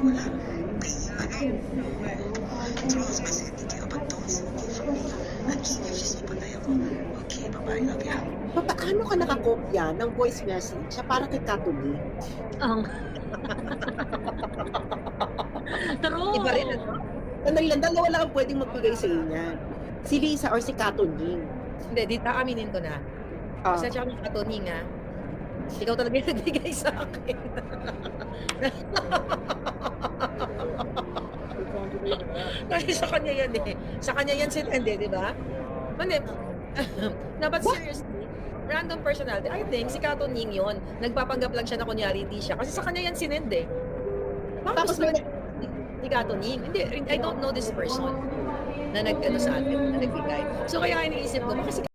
nagwawala? Kay ano? Trolls message you, but don't it from me. Your just ipatay ako. Okay, bye-bye, love ya. Pa- Paano ka nakakopya ng voice message sa para kay Katuli? Ang... True. Iba rin, ano? Sandali lang, dalawa lang ang pwedeng magbigay sa inyo. Si Lisa or si Katuning. Hindi, di aminin ko na. Ah, Sa tsaka ng katuning, ha? Ikaw talaga yung nagbigay sa akin. Kasi sa kanya yan eh. Sa kanya yan sinende, di ba? Mali. no, but seriously, random personality. I think si Kato Ning yun. Nagpapanggap lang siya na kunyari hindi siya. Kasi sa kanya yan sinende. Bakit Tapos niya ni Kato Ning? Hindi, I don't know this person na nag, ano sa atin, na nagbigay. So kaya iniisip ko, baka si